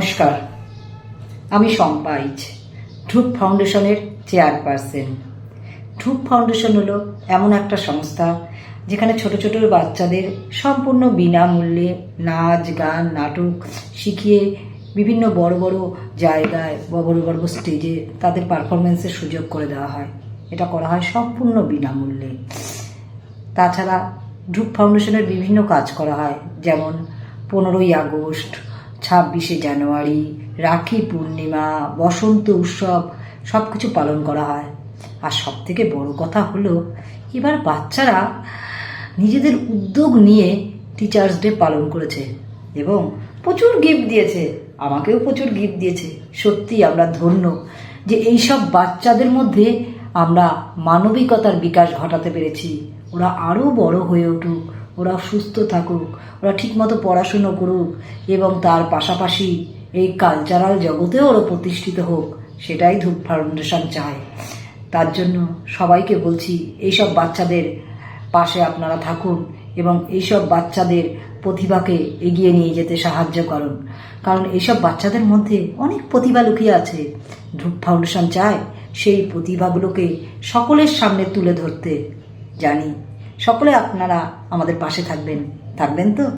নমস্কার। আমি সম্পাইজ ধ্রুব ফাউন্ডেশনের চেয়ারপারসন। ধ্রুব ফাউন্ডেশন হলো এমন একটা সংস্থা যেখানে ছোট ছোট বাচ্চাদের সম্পূর্ণ বিনামূল্যে নাচ, গান, নাটক শিখিয়ে বিভিন্ন বড় বড় জায়গায় বা বড় বড় স্টেজে তাদের পারফরমেন্সের সুযোগ করে দেওয়া হয়। এটা করা হয় সম্পূর্ণ বিনামূল্যে। তাছাড়া ধ্রুব ফাউন্ডেশনের বিভিন্ন কাজ করা হয়, যেমন পনেরোই আগস্ট ছাব্বিশে জানুয়ারি, রাখি পূর্ণিমা, বসন্ত উৎসব সব কিছু পালন করা হয়। আর সব থেকে বড় কথা হলো, এবার বাচ্চারা নিজেদের উদ্যোগ নিয়ে টিচার্স ডে পালন করেছে এবং প্রচুর গিফট দিয়েছে। আমাকেও প্রচুর গিফট দিয়েছে। সত্যি আমরা ধন্য যে এইসব বাচ্চাদের মধ্যে আমরা মানবিকতার বিকাশ ঘটাতে পেরেছি। ওরা আরও বড় হয়ে উঠুক। ওরা সুস্থ থাকুক, ওরা ঠিকমতো পড়াশুনো করুক এবং তার পাশাপাশি এই কালচারাল জগতেও ওরা প্রতিষ্ঠিত হোক, সেটাই ধূপ ফাউন্ডেশন চায়। তার জন্য সবাইকে বলছি, এইসব বাচ্চাদের পাশে আপনারা থাকুন এবং এইসব বাচ্চাদের প্রতিভাকে এগিয়ে নিয়ে যেতে সাহায্য করুন। কারণ এইসব বাচ্চাদের মধ্যে অনেক প্রতিভা লুকিয়ে আছে। ধূপ ফাউন্ডেশন চায় সেই প্রতিভাগুলোকে সকলের সামনে তুলে ধরতে, জানি। সকলে আপনারা আমাদের পাশে থাকবেন। থাকবেন তো?